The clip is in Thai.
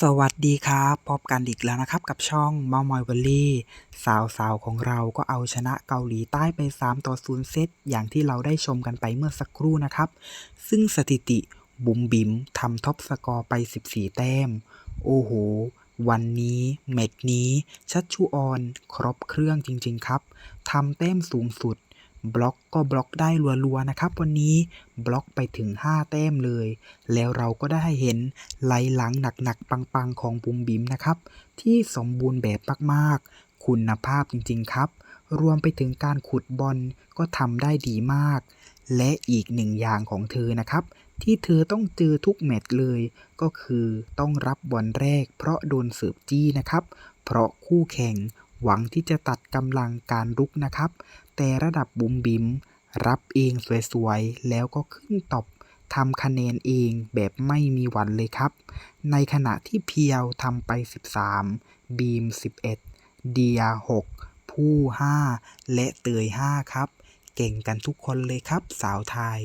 สวัสดีครับพบกันอีกแล้วนะครับกับช่องเมามอยวัลลี่สาวสาวของเราก็เอาชนะเกาหลีใต้ไป 3 ต่อ 0 เซต อย่างที่เราได้ชมกันไปเมื่อสักครู่นะครับ ซึ่งสถิติบุ๋มบิ๋มทำท็อปสกอร์ไป 14 แต้ม โอ้โห วันนี้แมตช์นี้ ชัชชุออน ครบเครื่องจริง ๆ ครับทำแต้มสูงสุด บล็อกก็บล็อกได้รัวๆนะครับ วันนี้บล็อกไปถึง 5 แต้มเลย แล้วเราก็ได้เห็นไหลหลังหนักๆ ปังๆ ของบุมบิมนะครับ ที่สมบูรณ์แบบมากๆ คุณภาพจริงๆครับ รวมไปถึงการขุดบอลก็ทำได้ดีมาก และอีกหนึ่งอย่างของเธอนะครับ ที่เธอต้องเจอทุกแมตช์เลย ก็คือต้องรับบอลแรก เพราะโดนเสิร์ฟจี้นะครับ เพราะคู่แข่ง หวังที่จะตัดกำลังการรุกนะครับ แต่ระดับบุมบิม รับเองสวยๆ แล้วก็ขึ้นตบทำคะแนนเองแบบไม่มีหวันเลยครับ ในขณะที่เพียวทำไป 13 บีม 11 เดีย 6 ผู้ 5 และเตย 5 ครับ เก่งกันทุกคนเลยครับสาวไทย